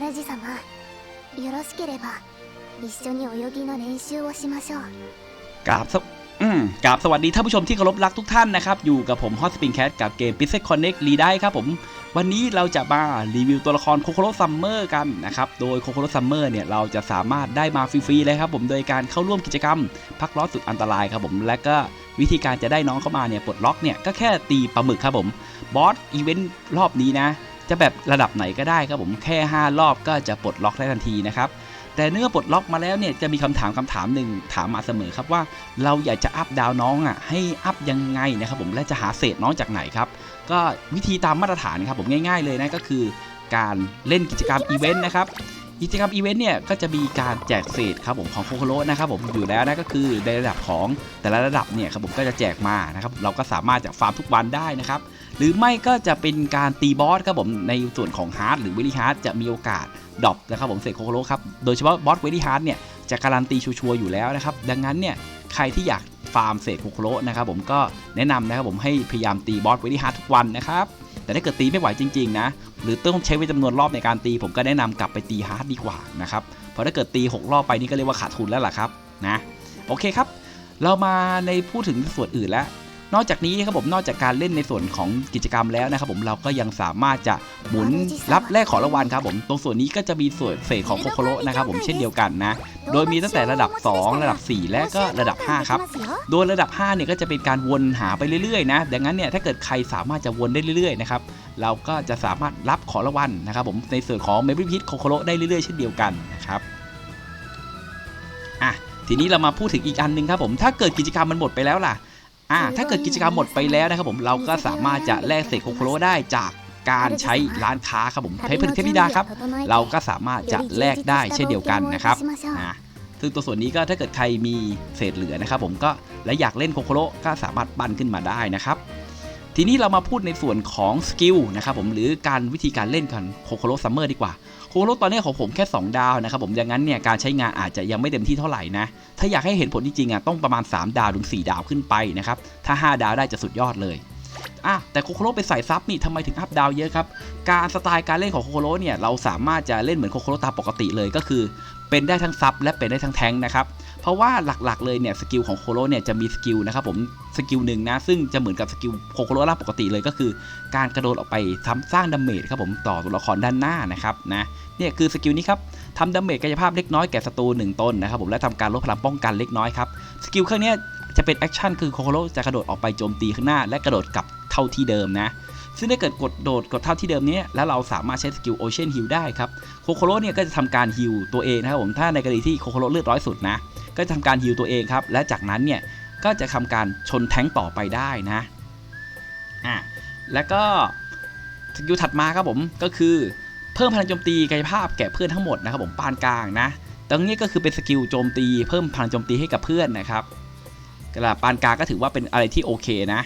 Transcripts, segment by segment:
主様よろしければ一緒に泳ぎの練習をしましょう กราบสวอืมกราบสวัสดีท่านผู้ชมที่เคารพรักทุกท่านนะครับ อยู่กับผมฮอตสปริงแคทกับเกม p i x e l Connect รีได้ครับผม วันนี้เราจะมารีวิวตัวละครโคโคโรซัมเมอร์กันนะครับ โดยโคโคโรซัมเมอร์เนี่ย เราจะสามารถได้มาฟรีๆเลยครับผม โดยการเข้าร่วมกิจกรรม พักร้อนสุดอันตรายครับผม และก็วิธีการจะได้น้องเข้ามาเนี่ย ปลดล็อกเนี่ย ก็แค่ตีปลาหมึกครับผม บอสอีเวนต์รอบนี้นะ จะแบบระดับไหนก็ได้ครับผมแค่ 5 รอบก็จะปลดล็อกได้ทันทีนะครับแต่เมื่อปลดล็อกมาแล้วเนี่ยจะมีคำถามคำถามหนึ่งถามมาเสมอครับว่า เราอยากจะอัพดาวน้องอะให้อัพยังไงนะครับผมและจะหาเศษน้องจากไหนครับก็วิธีตามมาตรฐานครับผมง่ายๆเลยนะก็คือการเล่นกิจกรรมอีเวนต์นะครับกิจกรรมอีเวนต์เนี่ยก็จะมีการแจกเศษครับผมของโคโคโรนะครับผมอยู่แล้วนะก็คือในระดับของแต่ละระดับเนี่ยครับผมก็จะแจกมานะครับเราก็สามารถจะฟาร์มทุกวันได้นะครับ หรือไม่ก็จะเป็นการตีบอสครับผมในส่วนของฮาร์ดหรือเวลี่ฮาร์ดจะมีโอกาสดรอปนะครับผมเศษโคโคโรครับโดยเฉพาะบอสเวลี่ฮาร์ดเนี่ยจะการันตีชัวร์อยู่แล้วนะครับดังนั้นเนี่ยใครที่อยากฟาร์มเศษโคโคโรนะครับผมก็แนะนำนะครับผมให้พยายามตีบอสเวลี่ฮาร์ดทุกวันนะครับแต่ถ้าเกิดตีไม่ไหวจริงๆนะหรือต้องใช้เวลาจำนวนรอบในการตีผมก็แนะนำกลับไปตีฮาร์ดดีกว่านะครับเพราะถ้าเกิดตี 6 รอบไปนี่ก็เรียกว่าขาดทุนแล้วล่ะครับนะโอเคครับ เรามาในพูดถึงส่วนอื่นแล้ว นอกจากนี้ครับผมนอกจากการเล่นในส่วนของกิจกรรมแล้วนะครับผมเราก็ยังสามารถจะหมุนรับแลกของรางวัลครับผมตรงส่วนนี้ก็จะมีส่วนเศษของโคโคโรนะครับผมเช่นเดียวกันนะ โดยมีตั้งแต่ระดับ 2 ระดับ 4 และก็ระดับ 5 ครับ โดยระดับ 5 เนี่ยก็จะเป็นการวนหาไปเรื่อยๆนะดังนั้นเนี่ยถ้าเกิดใครสามารถจะวนได้เรื่อยๆนะครับเราก็จะสามารถรับของรางวัลนะครับผมในส่วนของเมบิพิทโคโคโรได้เรื่อยๆเช่นเดียวกันนะครับอะทีนี้เรามาพูดถึงอีกอันหนึ่งครับผมถ้าเกิดกิจกรรมมันหมดไปแล้วล่ะ อะถ้าเกิดกิจกรรมหมดไปแล้วนะครับผมเราก็สามารถจะแลกเศษโคโคโรได้จากการใช้ร้านค้าครับผมใช้ผลิตเทพธิดาครับเราก็สามารถจะแลกได้เช่นเดียวกันนะครับนะซึ่งตัวส่วนนี้ก็ถ้าเกิดใครมีเศษเหลือนะครับผมก็และอยากเล่นโคโคโรก็สามารถปั้นขึ้นมาได้นะครับ ทีนี้เรามาพูดในส่วนของสกิลนะครับผมหรือการวิธีการเล่นกันโคโคโรซัมเมอร์ดีกว่าโคโคโรตอนนี้ของผมแค่ 2 ดาวนะครับผมดังนั้นเนี่ยการใช้งานอาจจะยังไม่เต็มที่เท่าไหร่นะถ้าอยากให้เห็นผลจริงๆอะต้องประมาณ 3 ดาวถึง 4 ดาวขึ้นไปนะครับถ้า 5 ดาวได้จะสุดยอดเลยอะแต่โคโคโรเป็นสายซับนี่ทำไมถึงอัพดาวเยอะครับ การสไตล์การเล่นของโคโคโรเนี่ยเราสามารถจะเล่นเหมือนโคโคโรตามปกติเลยก็คือ เป็นได้ทั้งซับและเป็นได้ทั้งแทงนะครับ เพราะว่าหลักๆเลยเนี่ยสกิลของโคโรเนี่ยจะมีสกิลนะครับผมสกิลหนึ่งนะซึ่งจะเหมือนกับสกิลโคโคโรล่าปกติเลยก็คือ การกระโดดออกไปทำสร้างดาเมจครับผมต่อตัวละครด้านหน้านะครับนะเนี่ยคือสกิลนี้ครับทำดาเมจกายภาพเล็กน้อยแก่ศัตรูหนึ่งตนนะครับผมและทำการลดพลังป้องกันเล็กน้อยครับสกิลเครื่องนี้จะเป็นแอคชั่นคือโคโคโรจะกระโดดออกไปโจมตีข้างหน้า และกระโดดกลับเท่าที่เดิมนะ ซึ่งถ้าเกิดกดโดดกดเท่าที่เดิมนี้แล้วเราสามารถใช้สกิลโอเชียนฮิลได้ครับโคโคโรเนี่ยก็จะทำการฮิลตัวเองนะครับผมถ้าในกรณีที่โคโคโรเลือดร้อยสุดนะก็จะทำการฮิลตัวเองครับและจากนั้นเนี่ยก็จะทำการชนแท้งต่อไปได้นะอะแล้วก็สกิลถัดมาครับผมก็คือเพิ่มพลังโจมตีกายภาพแก่เพื่อนทั้งหมดนะครับผมปานกลางนะตรงนี้ก็คือเป็นสกิลโจมตีเพิ่มพลังโจมตีให้กับเพื่อนนะครับกระปานกลางก็ถือว่าเป็นอะไรที่โอเคนะ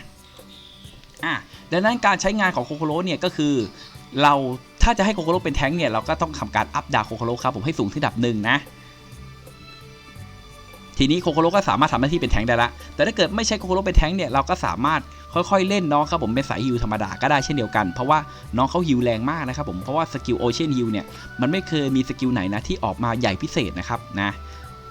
อะ ดังนั้นการใช้งานของโคโคโรเนี่ยก็คือ เราถ้าจะให้โคโคโรเป็นแท้งเนี่ยเราก็ต้องทำการอัพดาโคโคโรครับผมให้สูงที่ระดับหนึ่งนะทีนี้โคโคโรก็สามารถทำหน้าที่เป็นแทงได้ละ แต่ถ้าเกิดไม่ใช่โคโคโรเป็นแทงเนี่ยเราก็สามารถค่อยๆเล่นน้องครับผมเป็นสายฮิวธรรมดาก็ได้เช่นเดียวกัน เพราะว่าน้องเขาฮิวแรงมากนะครับผม เพราะว่าสกิลโอเชียนฮิวเนี่ยมันไม่เคยมีสกิลไหนนะที่ออกมาใหญ่พิเศษนะครับนะ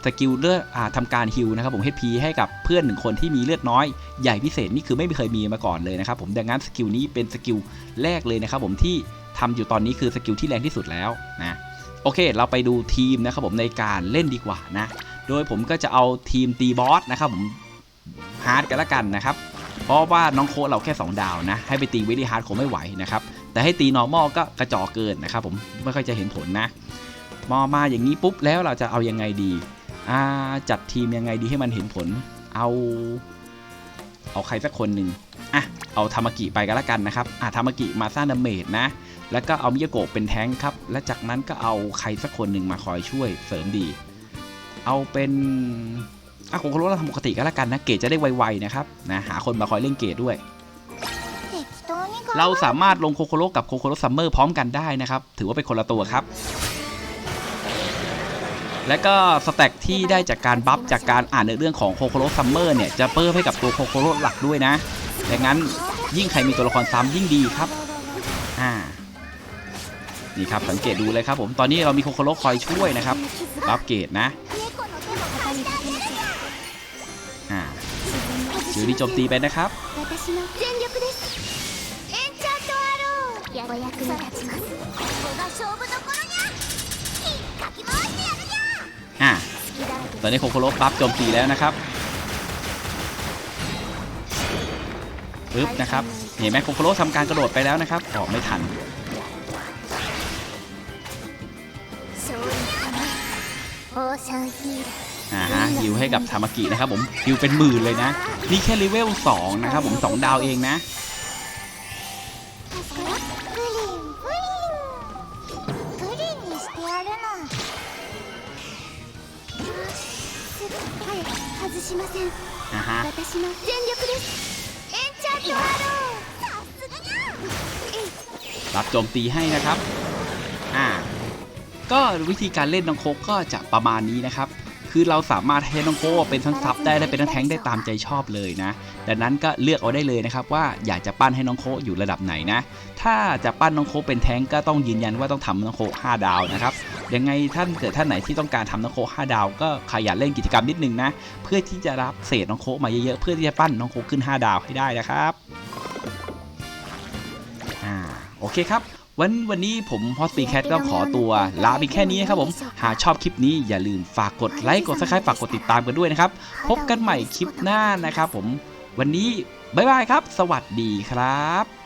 สกิลเลือดอ่าทำการฮิวนะครับผม HP ให้กับเพื่อนหนึ่งคนที่มีเลือดน้อยใหญ่พิเศษนี่คือไม่เคยมีมาก่อนเลยนะครับผมดังนั้นสกิลนี้เป็นสกิลแรกเลยนะครับผมที่ทำอยู่ตอนนี้คือสกิลที่แรงที่สุดแล้วนะโอเค เราไปดูทีมนะครับผมในการเล่นดีกว่านะโดยผมก็จะเอาทีมตีบอสนะครับผมฮาร์ดกันละกันนะครับเพราะว่าน้องโค้ดเราแค่ 2 ดาวนะ ให้ไปตีวิดีฮาร์ดคงไม่ไหวนะครับ แต่ให้ตีนอร์มอลก็กระจอกเกินนะครับผมไม่ค่อยจะเห็นผลนะ มอมาอย่างนี้ปุ๊บแล้วเราจะเอายังไงดี อ่าจัดทีมยังไงดีให้มันเห็นผล เอา เอาใครสักคนหนึ่งอะเอาทามากิไปกันละกันนะครับอะทามากิมาสร้างดาเมจนะ แล้วก็เอามิยาโกะเป็นแท้งค์ครับ และจากนั้นก็เอาใครสักคนหนึ่งมาคอยช่วยเสริมดี เอาเป็นอะโคโคโรเราทำปกติก็แล้วกันนะ เกรดจะได้ไวๆนะครับนะหาคนมาคอยเล่นเกรดด้วยเราสามารถลงโคโคโรกับโคโคโรซัมเมอร์พร้อมกันได้นะครับ ถือว่าเป็นคนละตัวครับ และก็สแต็กที่ได้จากการบัฟจากการอ่านในเรื่องของโคโคโรซัมเมอร์เนี่ย จะเพิ่มให้กับตัวโคโคโรหลักด้วยนะดังนั้นยิ่งใครมีตัวละครซ้ำยิ่งดีครับ อ่า นี่ครับสังเกตดูเลยครับผม ตอนนี้เรามีโคโคโรคอยช่วยนะครับ บัฟเกตนะ อ่าจิวนี่โจมตีไปนะครับ ตอนนี้โคโคโรบัฟโจมตีแล้วนะครับปึ๊บนะครับเห็นไหมโคโคโรทำการกระโดดไปแล้วนะครับออกไม่ทันอ่าฮะฮิวให้กับทามากินะครับผมฮิวเป็นหมื่นเลยนะ นี่แค่เลเวล2นะครับผม 2 ดาวเองนะ 外しません อ่าฮะ 私の全力ですエンチャントアローさすがにゃえい รับโจมตีให้นะครับ อ่า ก็วิธีการเล่นน้องโคกก็จะประมาณนี้นะครับ คือเราสามารถให้น้องโคกเป็นทั้งซับได้และเป็นทั้งแทงค์ได้ตามใจชอบเลยนะ ดังนั้นก็เลือกเอาได้เลยนะครับว่าอยากจะปั้นให้น้องโคกอยู่ระดับไหนนะ ถ้าจะปั้นน้องโคกเป็นแทงค์ก็ต้องยืนยันว่าต้องทำน้องโคก5ดาวนะครับ ยังไงท่านเกิดท่านไหนที่ต้องการทำน้องโค5ดาวก็ขยันเล่นกิจกรรมนิดนึงนะ เพื่อที่จะรับเศษน้องโคมาเยอะๆเพื่อที่จะปั้นน้องโคขึ้น 5 ดาวให้ได้นะครับอ่าโอเคครับวันวันนี้ผมฮอสปีแคทก็ขอตัวลาไปแค่นี้นะครับผม หากชอบคลิปนี้อย่าลืมฝากกดไลค์กดซับสไครป์ฝากกดติดตามกันด้วยนะครับ พบกันใหม่คลิปหน้านะครับผม วันนี้ บ๊ายบายครับ สวัสดีครับ